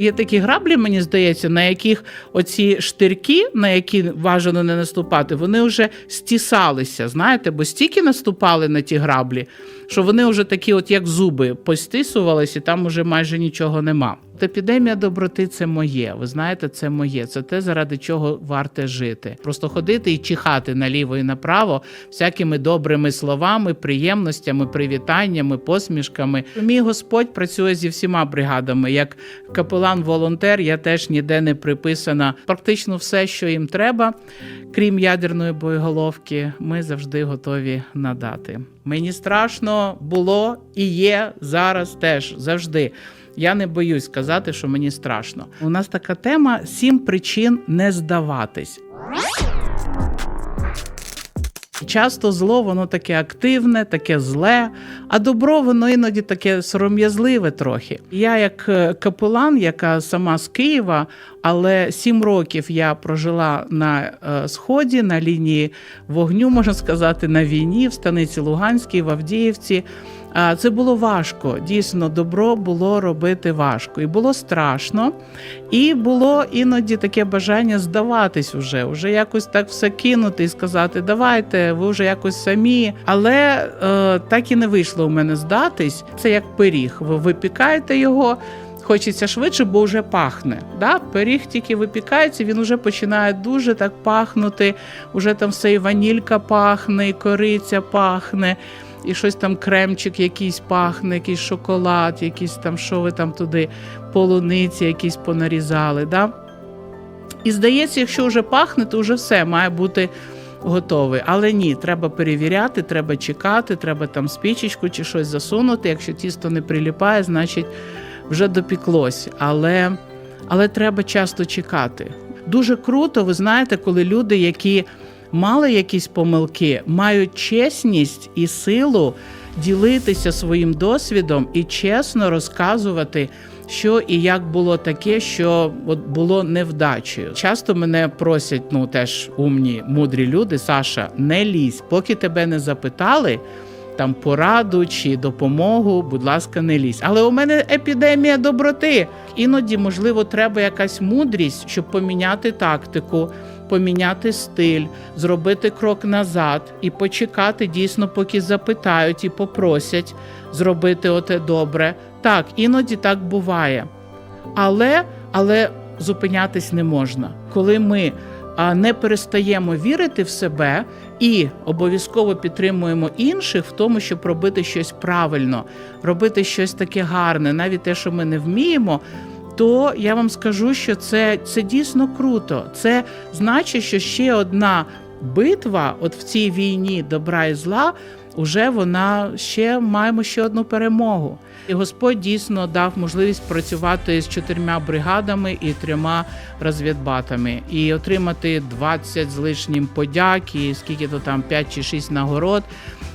Є такі граблі, мені здається, на яких оці штирки, на які бажано не наступати, вони вже стісалися, знаєте, бо стільки наступали на ті граблі, що вони вже такі, от як зуби, постисувалися, і там уже майже нічого нема. От Епідемія доброти це моє. Ви знаєте, це моє. Це те, заради чого варте жити. Просто ходити і чихати наліво і направо всякими добрими словами, приємностями, привітаннями, посмішками. Мій Господь працює зі всіма бригадами. Як капелан-волонтер, я теж ніде не приписана. Практично все, що їм треба, крім ядерної боєголовки, ми завжди готові надати. Мені страшно було і є зараз теж завжди. Я не боюсь сказати, що мені страшно. У нас така тема: сім причин не здаватись. Часто зло, воно таке активне, таке зле, а добро воно іноді таке сором'язливе трохи. Я, як е, капелан, яка сама з Києва, але сім років я прожила на е, сході, на лінії вогню, можна сказати, на війні в станиці Луганській, в Авдіївці. Це було важко. Дійсно, добро було робити важко. І було страшно, і було іноді таке бажання здаватись уже, вже якось так все кинути і сказати: давайте, ви вже якось самі. Але е, так і не вийшло у мене здатись. Це як пиріг. Ви випікаєте його. Хочеться швидше, бо вже пахне. Да? Пиріг тільки випікається, він вже починає дуже так пахнути. Уже там все і ванілька пахне, і кориця пахне і щось там кремчик якийсь пахне, якийсь шоколад, якийсь там, що ви там туди, полуниці якісь понарізали. Да? І здається, якщо вже пахне, то вже все має бути готовий. Але ні, треба перевіряти, треба чекати, треба там спічечку чи щось засунути. Якщо тісто не приліпає, значить вже допіклось. Але, але треба часто чекати. Дуже круто, ви знаєте, коли люди, які мали якісь помилки, мають чесність і силу ділитися своїм досвідом і чесно розказувати. Що і як було таке, що от було невдачею. Часто мене просять, ну теж умні, мудрі люди, Саша, не лізь, поки тебе не запитали там пораду чи допомогу, будь ласка, не лізь. Але у мене епідемія доброти. Іноді, можливо, треба якась мудрість, щоб поміняти тактику, поміняти стиль, зробити крок назад і почекати дійсно, поки запитають і попросять зробити оте добре. Так, іноді так буває. Але, але зупинятись не можна. Коли ми не перестаємо вірити в себе і обов'язково підтримуємо інших в тому, щоб робити щось правильно, робити щось таке гарне, навіть те, що ми не вміємо. То я вам скажу, що це, це дійсно круто. Це значить, що ще одна битва, от в цій війні добра і зла, уже вона ще маємо ще одну перемогу. І Господь дійсно дав можливість працювати з чотирма бригадами і трьома розвідбатами і отримати 20 з лишнім подяк, і скільки то там 5 чи 6 нагород.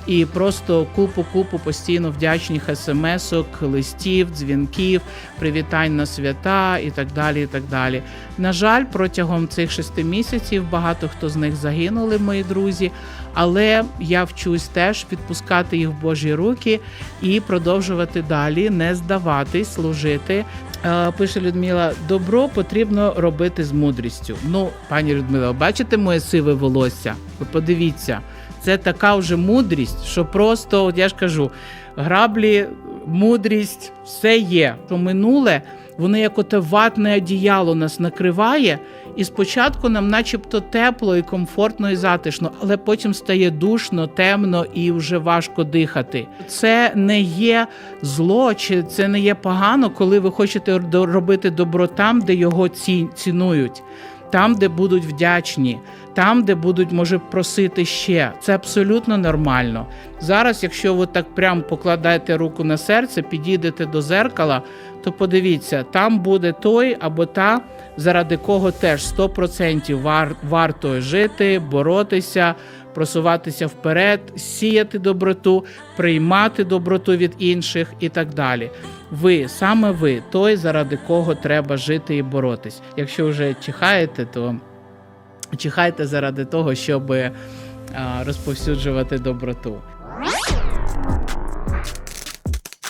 І просто купу купу постійно вдячних смс-ок, листів, дзвінків, привітань на свята і так далі. і так далі. На жаль, протягом цих шести місяців багато хто з них загинули, мої друзі. Але я вчусь теж відпускати їх в Божі руки і продовжувати далі, не здаватись, служити. Е, Пише Людмила: добро потрібно робити з мудрістю. Ну, пані Людмила, бачите моє сиве волосся? Ви подивіться. Це така вже мудрість, що просто, от я ж кажу, граблі, мудрість, все є. То минуле, воно як оте ватне одіяло нас накриває, і спочатку нам, начебто, тепло і комфортно і затишно, але потім стає душно, темно і вже важко дихати. Це не є зло, чи це не є погано, коли ви хочете робити добро там, де його цінують. Там, де будуть вдячні, там, де будуть, може, просити ще. Це абсолютно нормально. Зараз, якщо ви так прям покладаєте руку на серце, підійдете до зеркала, то подивіться, там буде той або та, заради кого теж 100% вар, варто жити, боротися, просуватися вперед, сіяти доброту, приймати доброту від інших і так далі. Ви саме ви, той, заради кого треба жити і боротись. Якщо вже чихаєте, то чихайте заради того, щоб розповсюджувати доброту.